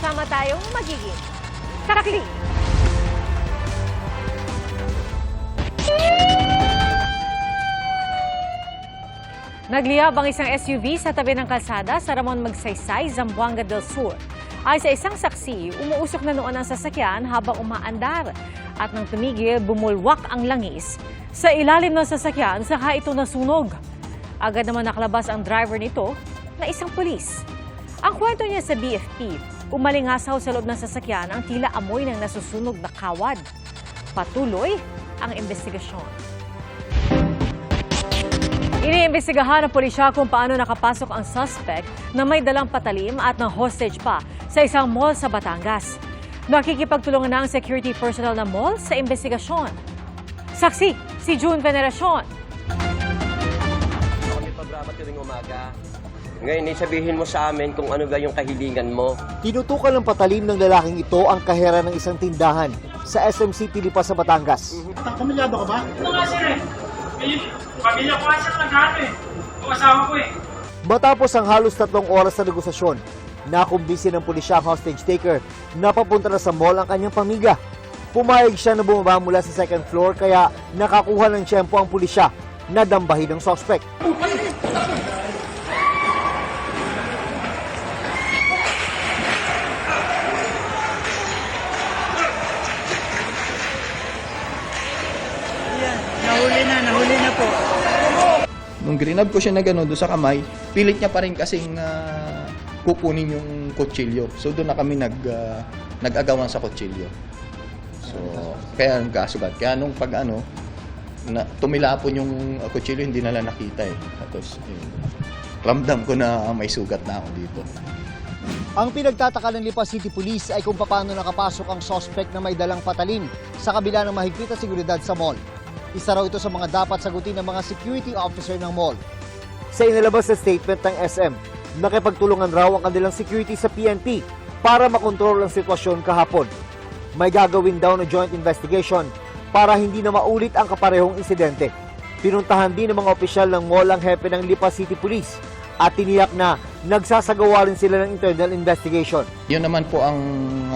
sama-sama tayong magiging karakli. Nagliyab ang isang SUV sa tabi ng kalsada sa Ramon Magsaysay, Zamboanga del Sur. Ay sa isang saksi, umuusok na noon ang sasakyan habang umaandar. At nang tumigil, bumulwak ang langis. Sa ilalim ng sasakyan, saka ito nasunog. Agad naman nakalabas ang driver nito na isang pulis. Ang kwento niya sa BFP, umalingasaw sa loob ng sasakyan ang tila amoy ng nasusunog na kawad. Patuloy ang investigasyon. Iniimbestigahan ng pulisya kung paano nakapasok ang suspect na may dalang patalim at ng hostage pa sa isang mall sa Batangas. Nakikipagtulungan na ang security personnel ng mall sa investigasyon. Saksi, si June Veneracion. kami programa tuwing umaga. Ngayon, eh, sabihin mo sa amin kung ano ba yung kahilingan mo. Tinutukan ng patalim ng lalaking ito ang kahera ng isang tindahan sa SMC Tilipa sa Batangas. Pamilyado ka ba? Ito nga sir eh. Pamilya ko nga siya naghahanap eh. Yung asawa ko eh. Matapos ang halos tatlong oras na negosasyon, nakumbisi ng pulisya ang hostage taker na papunta na sa mall ang kanyang pamilya. Pumayag siya na bumaba mula sa second floor kaya nakakuha ng tiyempo ang pulisya na dambahin ng suspect. Nung grinab ko siya na gano'n doon sa kamay, pilit niya pa rin kasing ah, kukunin yung kutsilyo. So doon na kami nag, ah, nag-agawan sa kutsilyo. So, kaya nagkasugat. Kaya nung pag ano, na, tumilapon yung ah, kutsilyo, hindi nila nakita eh. Tapos, yun, ramdam ko na may sugat na ako dito. Ang pinagtataka ng Lipa City Police ay kung paano nakapasok ang suspect na may dalang patalim sa kabila ng mahigpit na seguridad sa mall. Isa raw ito sa mga dapat sagutin ng mga security officer ng mall. Sa inilabas na statement ng SM, nakipagtulungan raw ang kanilang security sa PNP para makontrol ang sitwasyon kahapon. May gagawin daw na joint investigation para hindi na maulit ang kaparehong insidente. Pinuntahan din ng mga opisyal ng mall ang hepe ng Lipa City Police at tiniyak na nagsasagawa rin sila ng internal investigation. Yun naman po ang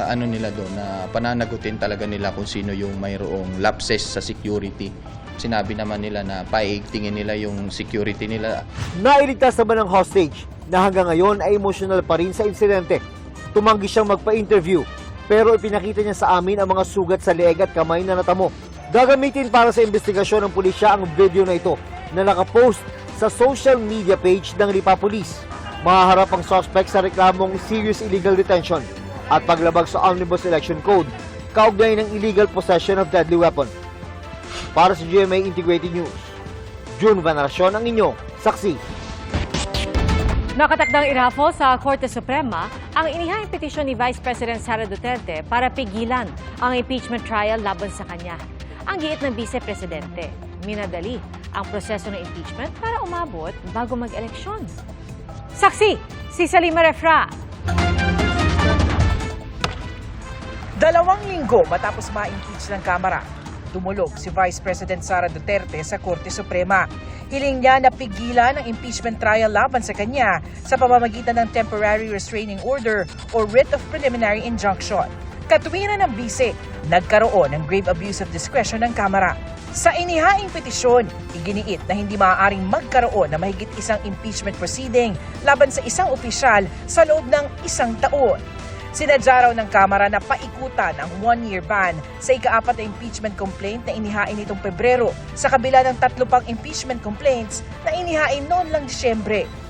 ano nila doon na pananagutin talaga nila kung sino yung mayroong lapses sa security. Sinabi naman nila na paigtingin nila yung security nila. Nailigtas naman ng hostage na hanggang ngayon ay emotional pa rin sa insidente. Tumanggi siyang magpa-interview pero ipinakita niya sa amin ang mga sugat sa leeg at kamay na natamo. Gagamitin para sa investigasyon ng pulisya ang video na ito na nakapost sa social media page ng Lipa Police. Mahaharap ang suspect sa reklamong serious illegal detention at paglabag sa Omnibus Election Code kaugnay ng illegal possession of deadly weapon. Para sa GMA Integrated News, June Veneracion ang inyong saksi. Nakatakdang irafo sa Korte Suprema ang inihayang petisyon ni Vice President Sara Duterte para pigilan ang impeachment trial laban sa kanya. Ang giit ng Vice Presidente, minadali ang proseso ng impeachment para umabot bago mag-eleksyon. Saksi, si Salima Refra. Dalawang linggo matapos ma-impeach ng Kamara, tumulog si Vice President Sara Duterte sa Korte Suprema. Hiling niya na pigilan ang impeachment trial laban sa kanya sa pamamagitan ng Temporary Restraining Order o Writ of Preliminary Injunction. Katwiran ng bise, nagkaroon ng grave abuse of discretion ng Kamara. Sa inihaing petisyon, iginiit na hindi maaaring magkaroon na mahigit isang impeachment proceeding laban sa isang opisyal sa loob ng isang taon. Sinadya raw ng Kamara na paikutan ang one-year ban sa ikaapat na impeachment complaint na inihain nitong Pebrero sa kabila ng tatlo pang impeachment complaints na inihain noon lang Disyembre.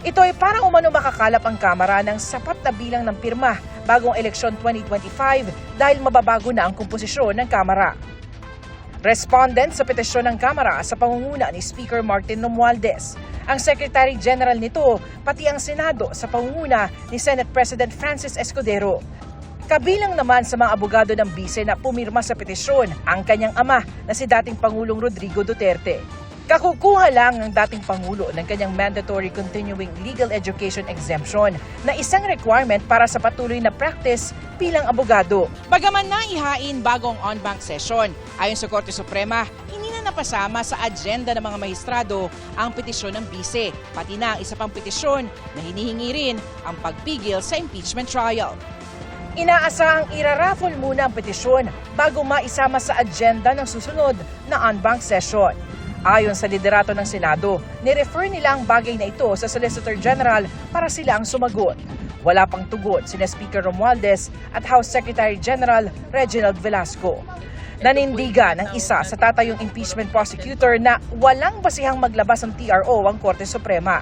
Ito ay para umano makakalap ang Kamara ng sapat na bilang ng pirma bagong eleksyon 2025 dahil mababago na ang komposisyon ng Kamara. Respondent sa petisyon ng Kamara sa pangunguna ni Speaker Martin Romualdez. Ang Secretary General nito, pati ang Senado sa pangunguna ni Senate President Francis Escudero. Kabilang naman sa mga abogado ng bise na pumirma sa petisyon ang kanyang ama na si dating Pangulong Rodrigo Duterte. Kakukuha lang ng dating Pangulo ng kanyang mandatory continuing legal education exemption na isang requirement para sa patuloy na practice bilang abogado. Bagaman naihain bagong on-bank session, ayon sa Korte Suprema, hindi na napasama sa agenda ng mga maestrado ang petisyon ng bise, pati na ang isa pang petisyon na hinihingi rin ang pagpigil sa impeachment trial. Inaasahang iraraffle muna ang petisyon bago maisama sa agenda ng susunod na unbank session. Ayon sa liderato ng Senado, nirefer nila ang bagay na ito sa Solicitor General para sila ang sumagot. Wala pang tugon sina Speaker Romualdez at House Secretary General Reginald Velasco. Nanindigan ng isa sa tatayong impeachment prosecutor na walang basihang maglabas ng TRO ang Korte Suprema.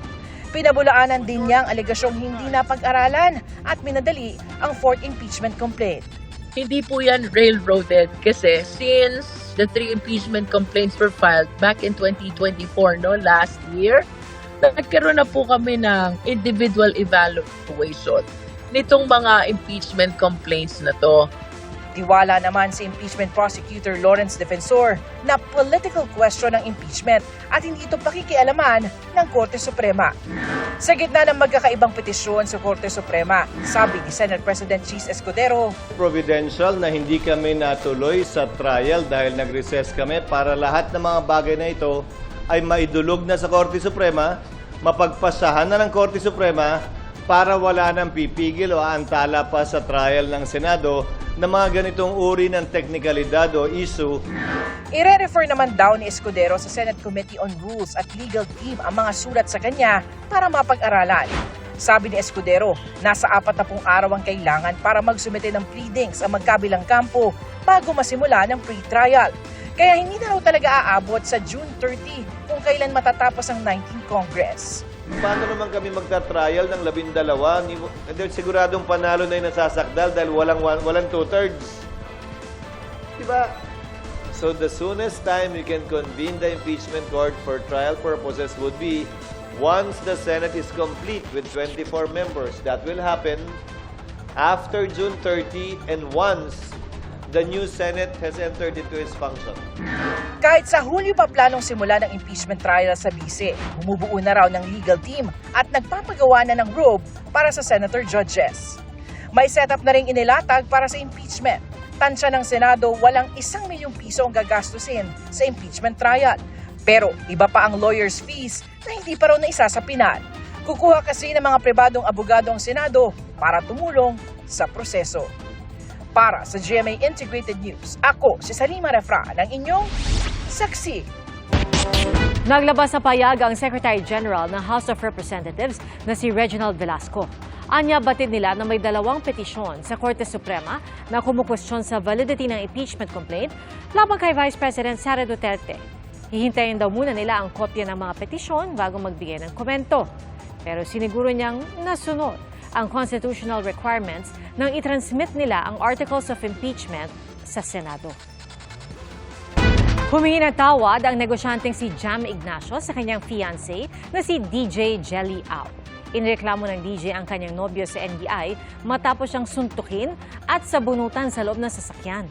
Pinabulaanan din niya ang alegasyong hindi napag-aralan at minadali ang fourth impeachment complaint. hindi po yan railroaded kasi since the three impeachment complaints were filed back in 2024, no, last year, nagkaroon na po kami ng individual evaluation nitong mga impeachment complaints na to. Tiwala naman si impeachment prosecutor Lawrence Defensor na political question ang impeachment at hindi ito pakikialaman ng Korte Suprema. Sa gitna ng magkakaibang petisyon sa Korte Suprema, sabi ni Senate President Cheese Escudero, providential na hindi kami natuloy sa trial dahil nag-recess kami para lahat ng mga bagay na ito ay maidulog na sa Korte Suprema, mapagpasahan na ng Korte Suprema para wala nang pipigil o aantala pa sa trial ng Senado na mga ganitong uri ng teknikalidad o issue ire-refer naman daw ni Escudero sa Senate Committee on Rules at Legal Team ang mga sulat sa kanya para mapag-aralan. Sabi ni Escudero, nasa apat na pong araw ang kailangan para magsumite ng pleadings ang magkabilang kampo bago masimula ng pre-trial. Kaya hindi na raw talaga aabot sa June 30 kung kailan matatapos ang 19th Congress. Paano naman kami magta-trial ng labindalawa? Siguradong panalo na yung nasasakdal dahil walang, walang two-thirds. Diba? So the soonest time we can convene the impeachment court for trial purposes would be once the Senate is complete with 24 members. That will happen after June 30 and once the new Senate has entered into its function. Kahit sa Hulyo pa planong simula ng impeachment trial sa bise, bumubuo na raw ng legal team at nagpapagawa na ng robe para sa senator judges. May setup na rin inilatag para sa impeachment. Tansya ng Senado, walang isang milyong piso ang gagastusin sa impeachment trial. Pero iba pa ang lawyer's fees na hindi pa raw naisa sa pinal. Kukuha kasi ng mga pribadong abogado ang Senado para tumulong sa proseso. Para sa GMA Integrated News, ako si Salima Refra ng inyong saksi. Naglabas sa payag ang Secretary General ng House of Representatives na si Reginald Velasco. Anya batid nila na may dalawang petisyon sa Korte Suprema na kumukwestiyon sa validity ng impeachment complaint laban kay Vice President Sara Duterte. Hihintayin daw muna nila ang kopya ng mga petisyon bago magbigay ng komento. Pero siniguro niyang nasunod ang constitutional requirements nang itransmit nila ang articles of impeachment sa Senado. Humingi ng tawad ang negosyanteng si Jam Ignacio sa kanyang fiancé na si DJ Jelly Au. Inireklamo ng DJ ang kanyang nobyo sa NBI matapos siyang suntukin at sabunutan sa loob ng sasakyan.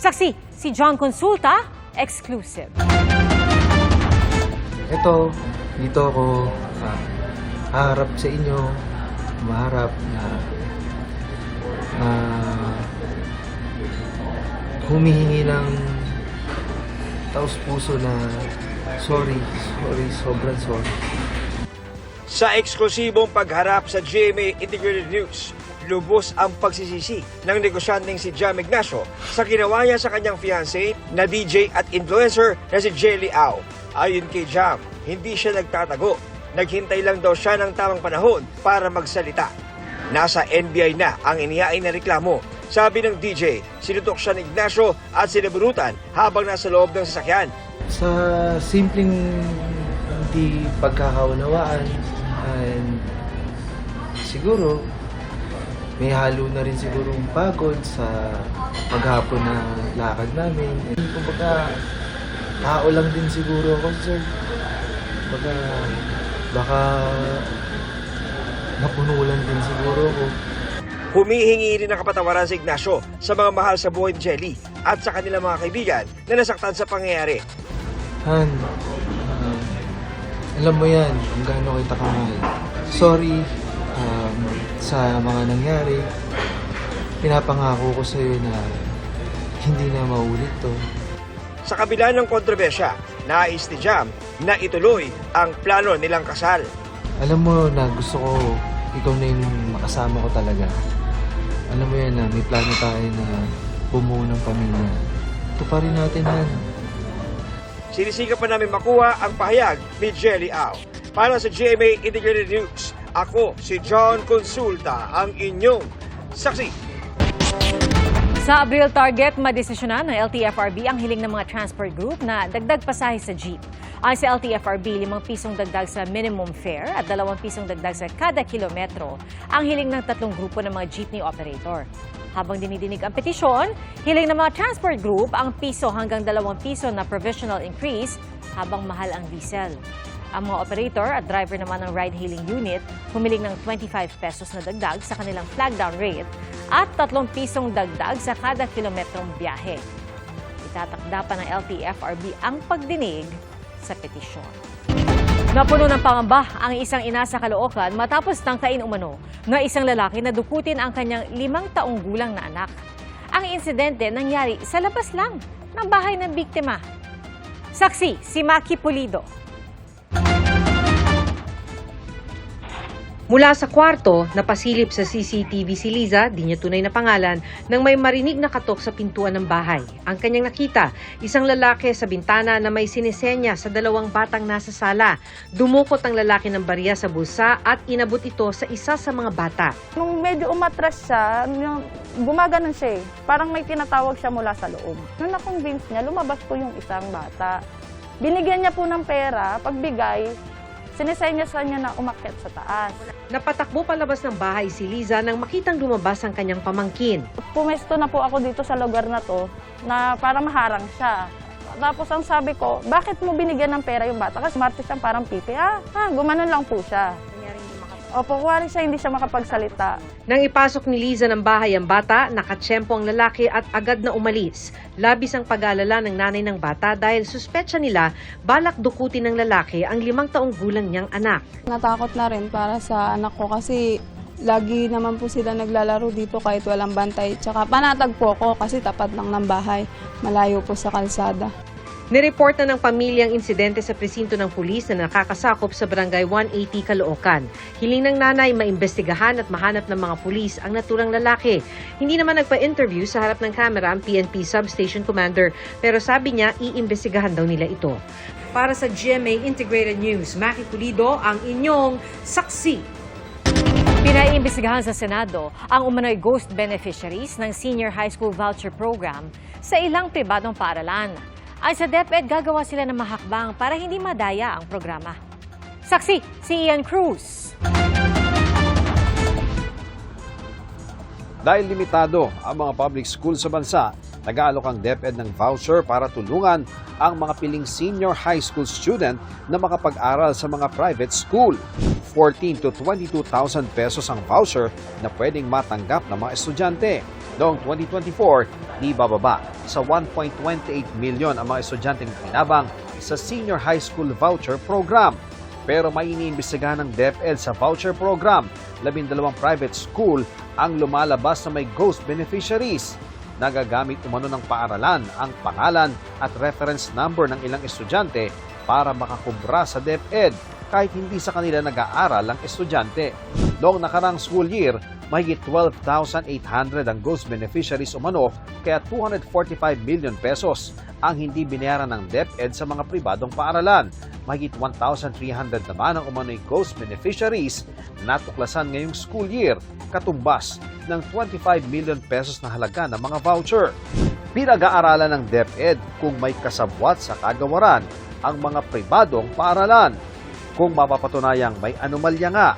Saksi, si John Consulta, exclusive. Ito, dito ako ah, haharap sa inyo, maharap na na humihingi ng taos puso na sorry, sorry, sobrang sorry. Sa eksklusibong pagharap sa GMA Integrated News, lubos ang pagsisisi ng negosyanteng si Jam Ignacio sa ginawa niya sa kanyang fiancé na DJ at influencer na si Jelly Au. Ayon kay Jam, hindi siya nagtatago. Naghintay lang daw siya ng tamang panahon para magsalita. Nasa NBI na ang inihain na reklamo. Sabi ng DJ, sinutok siya ni Ignacio at sinabunutan habang nasa loob ng sasakyan. Sa simpleng hindi pagkakaunawaan and siguro may halo na rin siguro pagod sa paghapon na lakad namin. Kumbaga, tao lang din siguro ako, sir. Baka, baka napuno lang din siguro ako. Humihingi rin ng kapatawaran si Ignacio sa mga mahal sa buhay ni Jelly at sa kanilang mga kaibigan na nasaktan sa pangyayari. Han, um, alam mo yan, kung gaano kita kamahal. Sorry um, sa mga nangyari. Pinapangako ko sa iyo na hindi na maulit to. Sa kabila ng kontrobersya, nais ni Jam na ituloy ang plano nilang kasal. Alam mo na gusto ko ikaw na yung makasama ko talaga. alam mo yan na may plano tayo na bumuo ng pamilya. Tuparin natin yan. Sinisikap pa namin makuha ang pahayag ni Jelly Au. Para sa GMA Integrated News, ako si John Consulta, ang inyong saksi. Sa Abril target, madesisyonan ng LTFRB ang hiling ng mga transport group na dagdag pasahe sa jeep. Ay sa LTFRB, 5 pisong dagdag sa minimum fare at 2 pisong dagdag sa kada kilometro ang hiling ng tatlong grupo ng mga jeepney operator. Habang dinidinig ang petisyon, hiling ng mga transport group ang piso hanggang 2 piso na provisional increase habang mahal ang diesel. Ang mga operator at driver naman ng ride-hailing unit humiling ng 25 pesos na dagdag sa kanilang flag down rate at 3 pisong dagdag sa kada kilometrong biyahe. Itatakda pa ng LTFRB ang pagdinig sa petisyon. Napuno ng pangamba ang isang ina sa Caloocan matapos tangkain umano ng isang lalaki na dukutin ang kanyang limang taong gulang na anak. Ang insidente nangyari sa labas lang ng bahay ng biktima. Saksi, si Maki Pulido. Mula sa kwarto, napasilip sa CCTV si Liza, di niya tunay na pangalan, nang may marinig na katok sa pintuan ng bahay. Ang kanyang nakita, isang lalaki sa bintana na may sinisenya sa dalawang batang nasa sala. Dumukot ang lalaki ng barya sa bulsa at inabot ito sa isa sa mga bata. Nung medyo umatras siya, gumaganon siya eh. Parang may tinatawag siya mula sa loob. Nung na-convince niya, lumabas po yung isang bata. Binigyan niya po ng pera, pagbigay, sinesenyas niya na umakyat sa taas. Napatakbo palabas ng bahay si Liza nang makitang lumabas ang kanyang pamangkin. Pumesto na po ako dito sa lugar na to na para maharang siya. Tapos ang sabi ko, bakit mo binigyan ng pera yung bata? Kasi smarte siya parang pipi. Ah, ah gumanon lang po siya. Opo, kuwari siya hindi siya makapagsalita. Nang ipasok ni Liza ng bahay ang bata, nakatsyempo ang lalaki at agad na umalis. Labis ang pag-aalala ng nanay ng bata dahil suspetsya nila balak dukutin ng lalaki ang limang taong gulang niyang anak. Natakot na rin para sa anak ko kasi lagi naman po sila naglalaro dito kahit walang bantay. Tsaka panatag po ako kasi tapat lang ng bahay. Malayo po sa kalsada. Nireport na ng pamilya ang insidente sa presinto ng pulis na nakakasakop sa barangay 180 Caloocan. Hiling ng nanay maimbestigahan at mahanap ng mga pulis ang naturang lalaki. Hindi naman nagpa-interview sa harap ng kamera ang PNP Substation Commander pero sabi niya iimbestigahan daw nila ito. Para sa GMA Integrated News, Maki Pulido ang inyong saksi. Pinaiimbestigahan sa Senado ang umano'y ghost beneficiaries ng Senior High School Voucher Program sa ilang pribadong paaralan. Ay sa DepEd, gagawa sila ng mahakbang para hindi madaya ang programa. Saksi, si Ian Cruz. Dahil limitado ang mga public school sa bansa, nag-aalok ang DepEd ng voucher para tulungan ang mga piling senior high school student na makapag-aral sa mga private school. 14 to 22,000 pesos ang voucher na pwedeng matanggap ng mga estudyante. Noong 2024, di bababa sa 1.28 million ang mga estudyanteng pinabang sa Senior High School Voucher Program. Pero may iniimbestigahan ng DepEd sa voucher program. Labindalawang private school ang lumalabas na may ghost beneficiaries. Nagagamit umano ng paaralan ang pangalan at reference number ng ilang estudyante para makakubra sa DepEd kahit hindi sa kanila nag-aaral ang estudyante. Noong nakarang school year, mahigit 12,800 ang ghost beneficiaries umano kaya 245 million pesos ang hindi binayaran ng DepEd sa mga pribadong paaralan. Mahigit 1,300 naman ang umano'y ghost beneficiaries na natuklasan ngayong school year, katumbas ng 25 million pesos na halaga ng mga voucher. Pinag-aaralan ng DepEd kung may kasabwat sa kagawaran ang mga pribadong paaralan. Kung mapapatunayang may anomalya nga,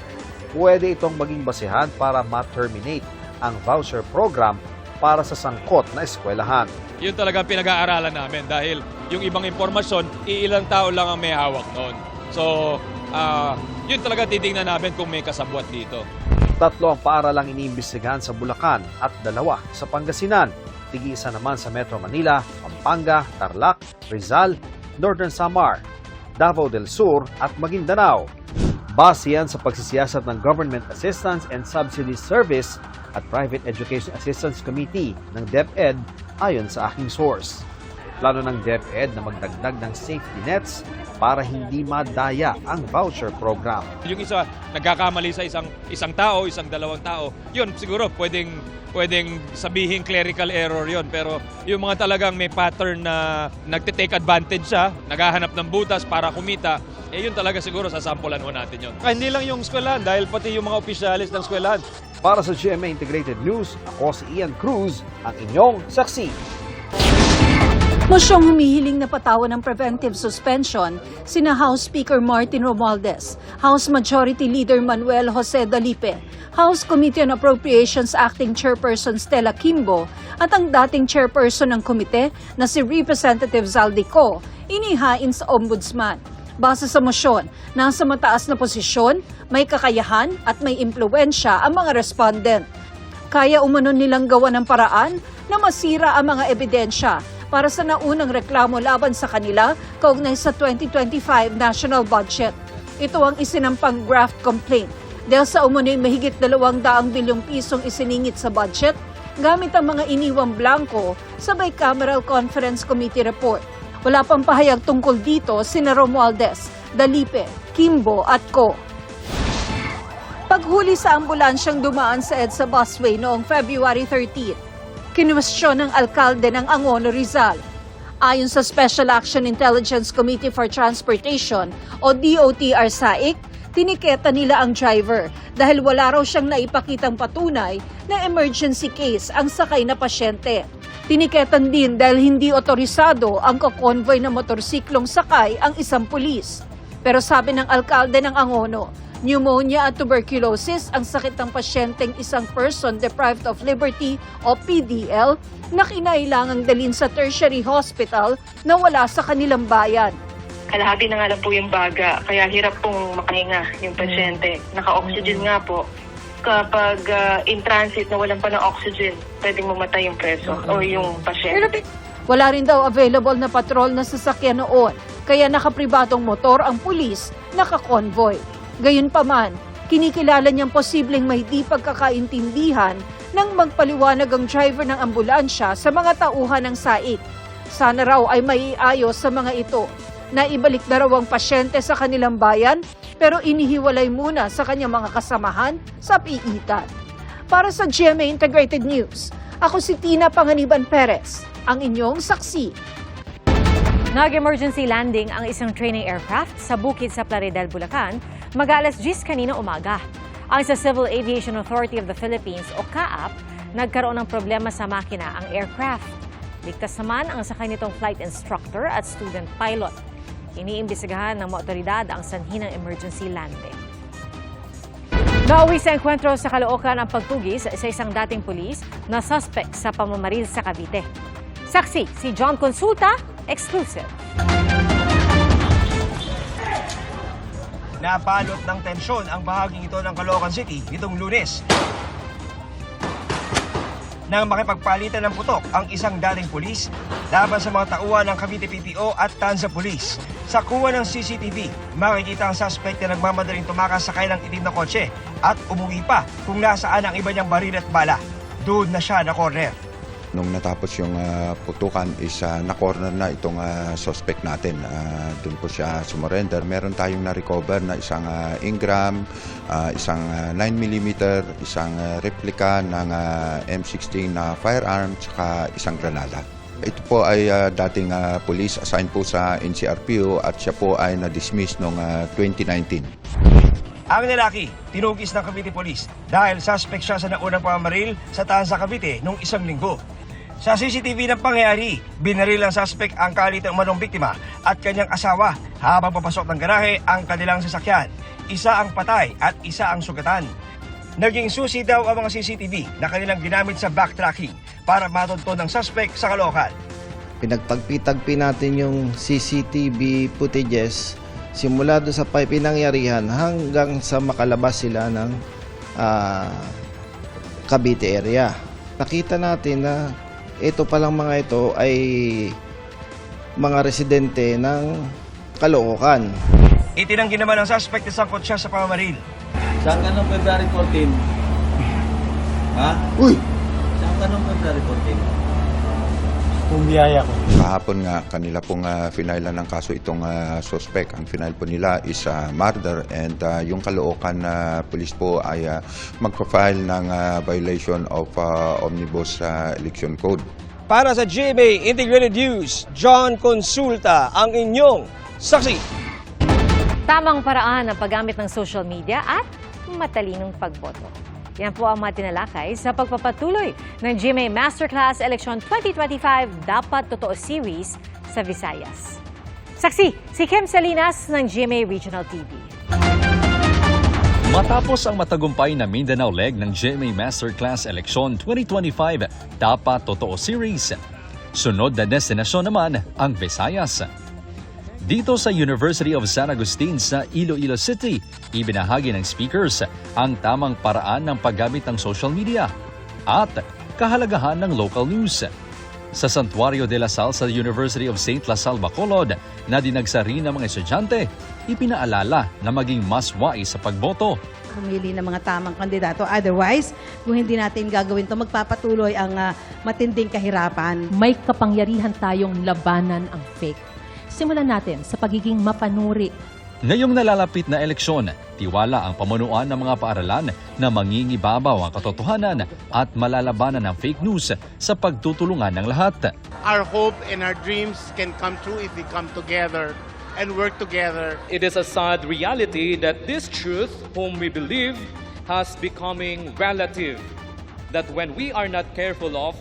pwede itong maging basehan para ma-terminate ang voucher program para sa sangkot na eskwelahan. Yun talaga pinag-aaralan namin dahil yung ibang impormasyon, iilang tao lang ang may hawak noon. So, ah, yun talaga titingnan namin kung may kasabwat dito. Tatlo ang paaralang iniimbestigahan sa Bulacan at dalawa sa Pangasinan. Tig-isa naman sa Metro Manila, Pampanga, Tarlac, Rizal, Northern Samar, Davao del Sur at Maguindanao. Base yan sa pagsisiyasat ng Government Assistance and Subsidy Service at Private Education Assistance Committee ng DepEd ayon sa aking source. Plano ng DepEd na magdagdag ng safety nets para hindi madaya ang voucher program. Yung isa nagkakamali sa isang isang tao, isang dalawang tao, yun siguro pwedeng pwedeng sabihin clerical error yon pero yung mga talagang may pattern na nagte-take advantage siya, naghahanap ng butas para kumita, eh yun talaga siguro sasampulan ho natin yun. Ah, hindi lang yung eskwelahan dahil pati yung mga opisyalis ng eskwelahan. Para sa GMA Integrated News, ako si Ian Cruz, ang inyong saksi. Mosyong humihiling na patawan ng preventive suspension sina House Speaker Martin Romualdez, House Majority Leader Manuel Jose Dalipe, House Committee on Appropriations Acting Chairperson Stella Kimbo at ang dating chairperson ng komite na si Representative Zaldico, inihain sa Ombudsman. Base sa mosyon, nasa mataas na posisyon, may kakayahan at may impluensya ang mga respondent. Kaya umano nilang gawa ng paraan na masira ang mga ebidensya para sa naunang reklamo laban sa kanila kaugnay sa 2025 national budget. Ito ang isinampang graft complaint dahil sa umunoy mahigit 200 bilyong pisong isiningit sa budget gamit ang mga iniwang blanco sa bicameral conference committee report. Wala pang pahayag tungkol dito sina Romualdez, Dalipe, Kimbo at Co. Paghuli sa ambulansyang dumaan sa EDSA busway noong February 13, kinwestiyon ng alkalde ng Angono Rizal. Ayon sa Special Action Intelligence Committee for Transportation o DOTR SAIC, tiniketa nila ang driver dahil wala raw siyang naipakitang patunay na emergency case ang sakay na pasyente. Tiniketan din dahil hindi otorisado ang kakonvoy na motorsiklong sakay ang isang pulis. Pero sabi ng alkalde ng Angono, pneumonia at tuberculosis ang sakit ng pasyenteng isang person deprived of liberty o PDL na kinailangang dalhin sa tertiary hospital na wala sa kanilang bayan. Kalahati na nga lang po yung baga, kaya hirap pong makahinga yung pasyente. Naka-oxygen nga po. Kapag ah, in transit na walang pa ng oxygen, pwedeng mamatay yung preso o yung pasyente. Wala rin daw available na patrol na sasakyan noon, kaya nakapribadong motor ang pulis naka-convoy. Gayunpaman, kinikilala niyang posibleng may di pagkakaintindihan nang magpaliwanag ang driver ng ambulansya sa mga tauhan ng SAIC. Sana raw ay maiayos sa mga ito. Naibalik na raw ang pasyente sa kanilang bayan pero inihiwalay muna sa kanyang mga kasamahan sa piitan. Para sa GMA Integrated News, ako si Tina Panganiban Perez, ang inyong saksi. Nag-emergency landing ang isang training aircraft sa bukid sa Plaridel, Bulacan, mag-alas 10 kanina umaga. Ang sa Civil Aviation Authority of the Philippines o CAAP, nagkaroon ng problema sa makina ang aircraft. Ligtas naman ang sakay nitong flight instructor at student pilot. Iniimbestigahan ng mga ang sanhi ng emergency landing. Nauwi sa enkwentro sa Caloocan ang pagtugis sa isang dating pulis na suspect sa pamamaril sa Cavite. Saksi si John Consulta, exclusive. Napalot ng tensyon ang bahaging ito ng Caloocan City nitong lunes. Nang makipagpalitan ng putok ang isang dating pulis laban sa mga tauhan ng Cavite PPO at Tanza Police. Sa kuha ng CCTV, makikita ang suspect na nagmamadaling tumakas sa kailang itim na kotse at umuwi pa kung nasaan ang iba niyang baril at bala. Doon na siya na corner. Nung natapos yung ah, putukan is ah, na-corner na itong ah, suspect natin. Ah, doon po siya sumurrender. Meron tayong na-recover na isang ah, Ingram, ah, isang ah, 9mm, isang ah, replica ng ah, M16 na firearm, saka isang granada. Ito po ay ah, dating ah, police assigned po sa NCRPO at siya po ay na-dismiss noong ah, 2019. Ang lalaki, tinugis ng Cavite Police dahil suspect siya sa naunang pamamaril sa Tanza, Cavite noong isang linggo. Sa CCTV ng pangyayari, binaril ang suspect ang kalitang manong biktima at kanyang asawa habang papasok ng garahe ang kanilang sasakyan. Isa ang patay at isa ang sugatan. Naging susi daw ang mga CCTV na kanilang ginamit sa backtracking para matunton ng suspect sa Caloocan. Pinagtagpi-tagpi natin yung CCTV footages simula doon sa pinangyarihan hanggang sa makalabas sila ng ah, Cavite area. Nakita natin na ito palang mga ito ay mga residente ng Caloocan. Itinanggi naman ng suspect na sangkot siya sa pamamaril. Saan ka nung February 14? Ha? Uy! Saan ka nung February 14? Kung biyaya ko. Kahapon nga, kanila pong uh, finailan ng kaso itong ah, suspect. Ang final po nila is ah, murder and ah, yung Caloocan na police po ay ah, magpa-file ng ah, violation of ah, Omnibus ah, Election Code. Para sa GMA Integrated News, John Consulta ang inyong saksi. Tamang paraan ng paggamit ng social media at matalinong pagboto. Yan po ang mga tinalakay sa pagpapatuloy ng GMA Masterclass Election 2025 Dapat Totoo Series sa Visayas. Saksi, si Kim Salinas ng GMA Regional TV. Matapos ang matagumpay na Mindanao leg ng GMA Masterclass Election 2025 Dapat Totoo Series, sunod na destinasyon naman ang Visayas. Dito sa University of San Agustin sa Iloilo City, ibinahagi ng speakers ang tamang paraan ng paggamit ng social media at kahalagahan ng local news. Sa Santuario de la Sal sa University of St. La Salle Bacolod na dinagsari ng mga estudyante, ipinaalala na maging mas wais sa pagboto pumili ng mga tamang kandidato. Otherwise, kung hindi natin gagawin to magpapatuloy ang ah, matinding kahirapan. may kapangyarihan tayong labanan ang fake. Simulan natin sa pagiging mapanuri. Ngayong nalalapit na eleksyon, tiwala ang pamunuan ng mga paaralan na mangingibabaw ang katotohanan at malalabanan ng fake news sa pagtutulungan ng lahat. Our hope and our dreams can come true if we come together and work together. It is a sad reality that this truth, whom we believe, has becoming relative. That when we are not careful of,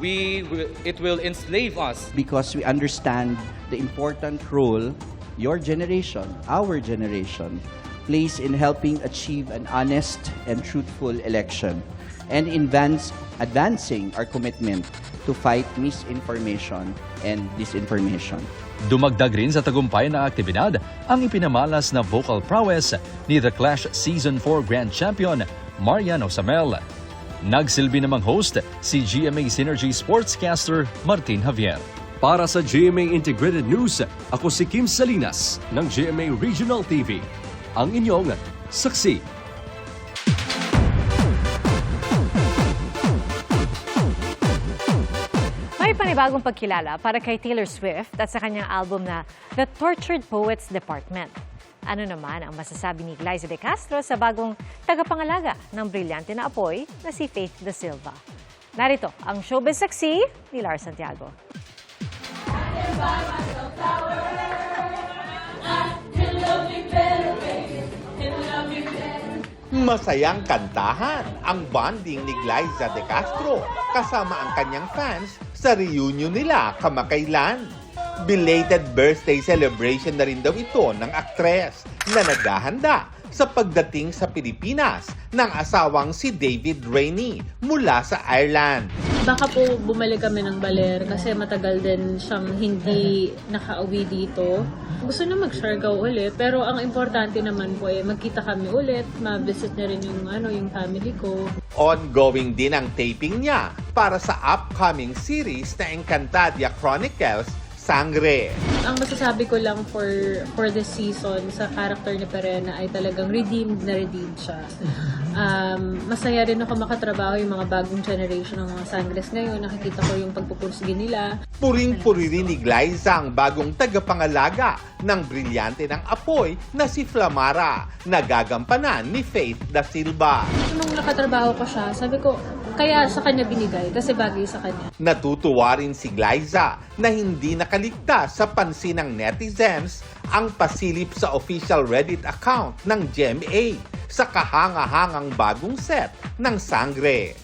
we will, it will enslave us. because we understand the important role your generation, our generation, plays in helping achieve an honest and truthful election and in advance, advancing our commitment to fight misinformation and disinformation. Dumagdag rin sa tagumpay na aktibidad ang ipinamalas na vocal prowess ni The Clash Season 4 Grand Champion Marian Osamel. Nagsilbi namang host si GMA Synergy Sportscaster Martin Javier. Para sa GMA Integrated News, ako si Kim Salinas ng GMA Regional TV. Ang inyong saksi. May panibagong pagkilala para kay Taylor Swift at sa kanyang album na The Tortured Poets Department. Ano naman ang masasabi ni Glyza De Castro sa bagong tagapangalaga ng brilyante na apoy na si Faith Da Silva? Narito ang showbiz saksi ni Lars Santiago. Masayang kantahan ang bonding ni Glyza De Castro kasama ang kanyang fans sa reunion nila kamakailan. Belated birthday celebration na rin daw ito ng aktres na naghahanda sa pagdating sa Pilipinas ng asawang si David Rainey mula sa Ireland. Baka po bumalik kami ng baler kasi matagal din siyang hindi nakauwi dito. Gusto na mag-Siargao ulit, pero ang importante naman po eh, magkita kami ulit, ma-visit na rin yung, ano, yung family ko. Ongoing din ang taping niya para sa upcoming series na Encantadia Chronicles Sangre. Ang masasabi ko lang for for this season sa character ni Perena ay talagang redeemed na redeemed siya. Um, masaya rin ako makatrabaho yung mga bagong generation ng mga Sangres ngayon. Nakikita ko yung pagpupursige nila. Puring-puri rin ni Glyza ang bagong tagapangalaga ng brilyante ng apoy na si Flamara na gagampanan ni Faith Da Silva. Nung nakatrabaho ko siya, sabi ko, kaya sa kanya binigay kasi bagay sa kanya. Natutuwa rin si Glyza na hindi nakaligtas sa pansin ng netizens ang pasilip sa official Reddit account ng GMA sa kahanga-hangang bagong set ng Sangre.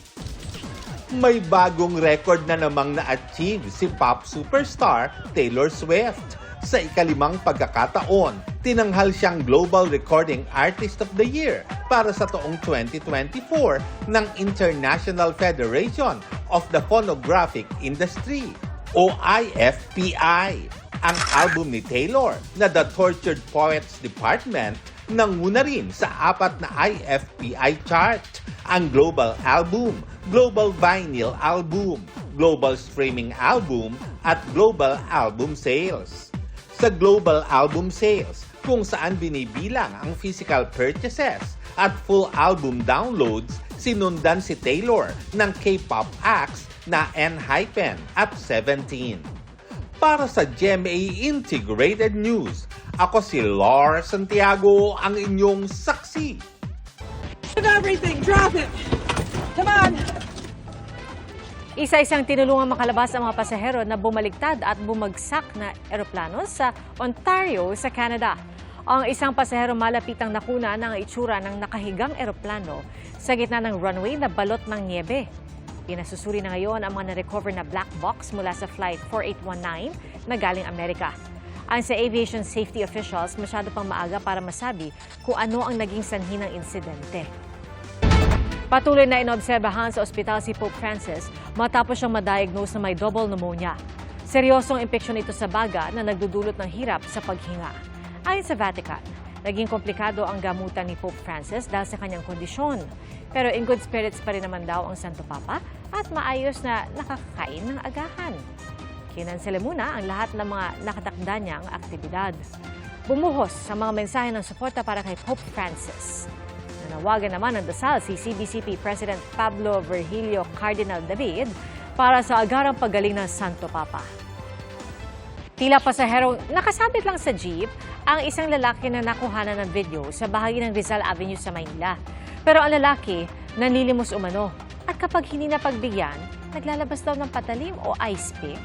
May bagong record na namang na-achieve si pop superstar Taylor Swift. Sa ikalimang pagkakataon, tinanghal siyang Global Recording Artist of the Year para sa taong 2024 ng International Federation of the Phonographic Industry o IFPI. Ang album ni Taylor na The Tortured Poets Department nanguna rin sa apat na IFPI chart. Ang Global Album, Global Vinyl Album, Global Streaming Album at Global Album Sales. Sa Global Album Sales, kung saan binibilang ang physical purchases at full album downloads, sinundan si Taylor ng K-pop acts na N-hyphen at 17. Para sa GMA Integrated News, ako si Lars Santiago, ang inyong saksi. Everything, drop it! Come on! Isa-isang tinulungan makalabas ang mga pasahero na bumaligtad at bumagsak na eroplano sa Ontario sa Canada. Ang isang pasahero malapitang nakuna ng itsura ng nakahigang eroplano sa gitna ng runway na balot ng niebe. Pinasusuri na ngayon ang mga na-recover na black box mula sa Flight 4819 na galing Amerika. Ayon sa aviation safety officials, masyado pang maaga para masabi kung ano ang naging sanhi ng insidente. Patuloy na inobserbahan sa ospital si Pope Francis matapos siyang ma-diagnose na may double pneumonia. Seryosong impeksyon ito sa baga na nagdudulot ng hirap sa paghinga. Ayon sa Vatican, naging komplikado ang gamutan ni Pope Francis dahil sa kanyang kondisyon. Pero in good spirits pa rin naman daw ang Santo Papa at maayos na nakakakain ng agahan. Kinansela muna ang lahat ng mga nakatakda niyang aktibidad. Bumuhos sa mga mensahe ng suporta para kay Pope Francis. Nanawagan naman ng dasal si CBCP President Pablo Virgilio Cardinal David para sa agarang paggaling ng Santo Papa. Tila pasahero nakasabit lang sa jeep ang isang lalaki na nakuhanan ng video sa bahagi ng Rizal Avenue sa Maynila. Pero ang lalaki nanlilimos umano at kapag hindi na pagbigyan, naglalabas daw ng patalim o ice pick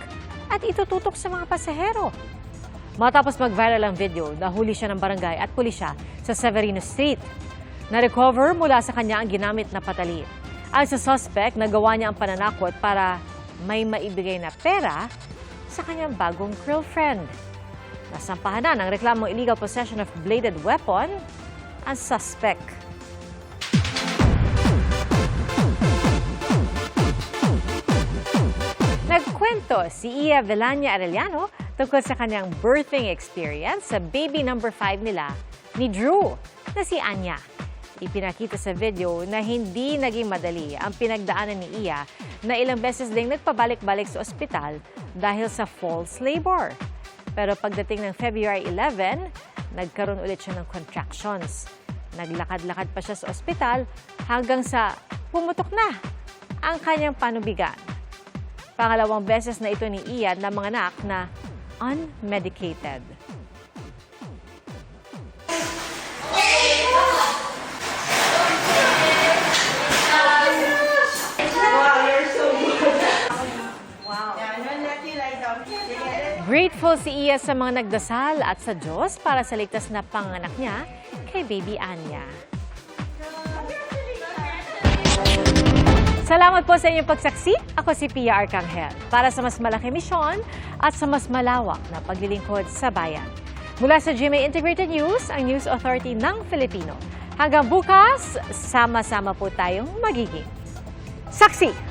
at itututok sa mga pasahero. Matapos mag-viral ang video, nahuli siya ng barangay at pulisya sa Severino Street. Na-recover mula sa kanya ang ginamit na patalim. Ayon sa suspect, nagawa niya ang pananakot para may maibigay na pera sa kanyang bagong girlfriend. Nasampahan na ng reklamong illegal possession of bladed weapon ang suspect. Nagkwento si Iya Velania Arellano tungkol sa kanyang birthing experience sa baby number 5 nila ni Drew na si Anya. Ipinakita sa video na hindi naging madali ang pinagdaanan ni Iya na ilang beses ding nagpabalik-balik sa ospital dahil sa false labor. Pero pagdating ng February 11, nagkaroon ulit siya ng contractions. Naglakad-lakad pa siya sa ospital hanggang sa pumutok na ang kanyang panubigan. Pangalawang beses na ito ni Ian na mga anak na unmedicated. Grateful si Iya sa mga nagdasal at sa Diyos para sa ligtas na panganak niya kay baby Anya. Salamat po sa inyong pagsaksi. Ako si Pia Arcangel para sa mas malaki misyon at sa mas malawak na paglilingkod sa bayan. Mula sa GMA Integrated News, ang News Authority ng Filipino. Hanggang bukas, sama-sama po tayong magiging saksi.